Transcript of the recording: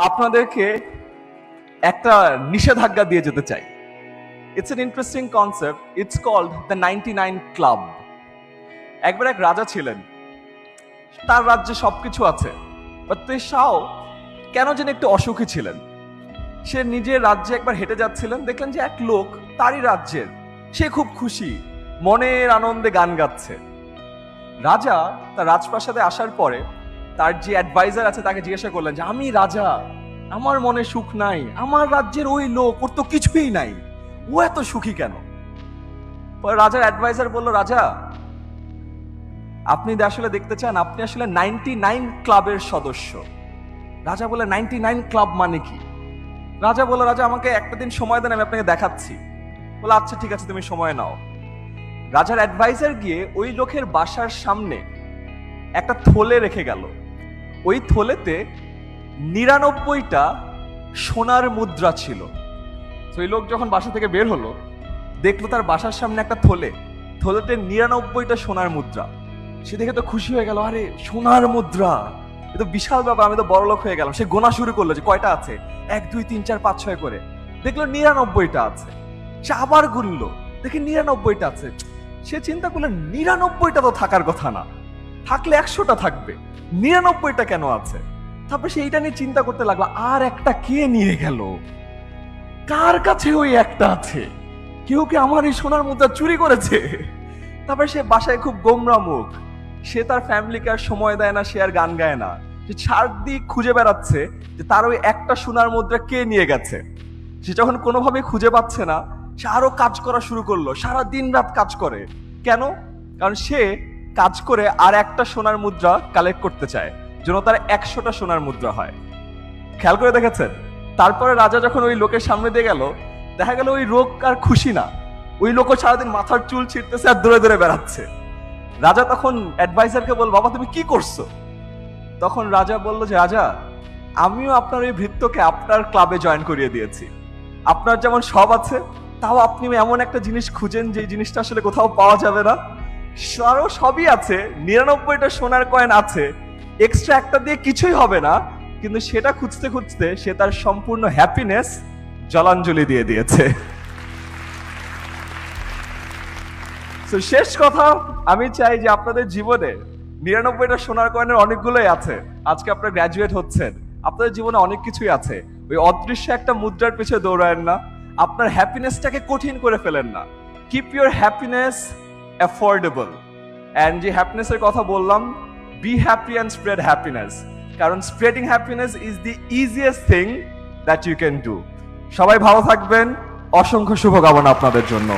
আপনাদেরকে একটা নিষেধাজ্ঞা দিয়ে যেতে চাই। It's an interesting concept it's called the ninety nine club একবার এক রাজা ছিলেন। তার রাজ্যে সবকিছু আছে। বাট শাও কেন যেন একটু অসুখী ছিলেন। সে নিজের রাজ্যে একবার হেঁটে যাচ্ছিলেন। দেখলেন যে এক লোক তারই রাজ্যের। সে খুব খুশি। মনের আনন্দে গান গাচ্ছে। রাজা তার রাজপ্রাসাদে আসার পরে তার যে অ্যাডভাইজার আছে তাকে জিজ্ঞাসা করলেন যে, আমি রাজা, আমার মনে সুখ নাই, আমার রাজ্যের ওই লোক ওর তো কিছুই নাই, ও এত সুখী কেন? পরে রাজার অ্যাডভাইজার বলল, রাজা, আপনি আসলে দেখতে চান, আপনি আসলে নাইনটি নাইন ক্লাবের সদস্য। রাজা বলে নাইনটি নাইন ক্লাব মানে কি? রাজা বলল, রাজা, আমাকে একটা দিন সময় দেন, আমি আপনাকে দেখাচ্ছি। বলে আচ্ছা ঠিক আছে, তুমি সময় নাও। রাজার অ্যাডভাইজার গিয়ে ওই লোকের বাসার সামনে একটা থলে রেখে গেল। ওই থলেতে নিরানব্বইটা সোনার মুদ্রা ছিল। ওই লোক যখন বাসা থেকে বের হলো, দেখল তার বাসার সামনে একটা থলে। থলেতে নিরানব্বইটা সোনার মুদ্রা। সে দেখে তো খুশি হয়ে গেল, আরে, সোনার মুদ্রা! এ তো বিশাল ব্যাপার, আমি তো বড় লোক হয়ে গেলাম। সে গোনা শুরু করল যে, কয়টা আছে? এক, দুই, তিন, চার, পাঁচ, ছয় করে। দেখল নিরানব্বইটা আছে। সে আবার গুনলো দেখে নিরানব্বইটা আছে। সে চিন্তা করল, নিরানব্বইটা তো থাকার কথা না। থাকলে একশোটা থাকবে। নিরানব্বইটা কেন আছে? তারপর সে এইটা নিয়ে চিন্তা করতে লাগল, আর একটা কে নিয়ে গেল? কার কাছে ওই একটা আছে? কেউ কি আমার এই সোনার মুদ্রা চুরি করেছে? তারপর সে বাসায় খুব গোমরা মুখ। সে তার ফ্যামিলিকে আর সময় দেয় না, সে আর গান গায় না। সে চারদিক খুঁজে বেড়াচ্ছে যে তার ওই একটা সোনার মুদ্রা কে নিয়ে গেছে। সে যখন কোনোভাবে খুঁজে পাচ্ছে না, সে আরও কাজ করা শুরু করল সারা দিন রাত কাজ করে। কেন? কারণ সে কাজ করে আর একটা সোনার মুদ্রা কালেক্ট করতে চায়, যেন তার একশোটা সোনার মুদ্রা হয়। খেয়াল করে দেখেছেন? তারপরে রাজা যখন ওই লোকের সামনে দিয়ে গেল, দেখা গেল ওই লোক আর খুশি না। ওই লোকও সারাদিন মাথার চুল ছিঁড়তেছে আর দূরে দূরে বেড়াচ্ছে। রাজা তখন অ্যাডভাইজারকে বল বাবা, তুমি কি করছ? তখন রাজা বলল যে, রাজা, আমিও আপনার ওই ভৃত্যকে আপনার ক্লাবে জয়েন করিয়ে দিয়েছি। আপনার যেমন সব আছে, তাও আপনি এমন একটা জিনিস খুঁজেন যে জিনিসটা আসলে কোথাও পাওয়া যাবে না। আরও সবই আছে, নিরানব্বইটা সোনার কয়েন আছে। এক্সট্রা একটা দিয়ে কিছুই হবে না, কিন্তু সেটা খুঁজতে খুঁজতে সে তার সম্পূর্ণ হ্যাপিনেস জলাঞ্জলি দিয়ে দিয়েছে। তো শেষ কথা, আমি চাই যে আপনাদের জীবনে নিরানব্বইটা সোনার কয়েনের অনেকগুলোই আছে। আজকে আপনারা গ্র্যাজুয়েট হচ্ছেন, আপনাদের জীবনে অনেক কিছুই আছে। ওই অদৃশ্য একটা মুদ্রার পিছনে দৌড়ায়েন না, আপনার হ্যাপিনেসটাকে কঠিন করে ফেলেন না। Keep your happiness affordable and যে হ্যাপিনেসের কথা বললাম be happy and spread happiness কারণ spreading happiness is the easiest thing that you can do সবাই ভালো থাকবেন। অসংখ্য শুভকামনা আপনাদের জন্য।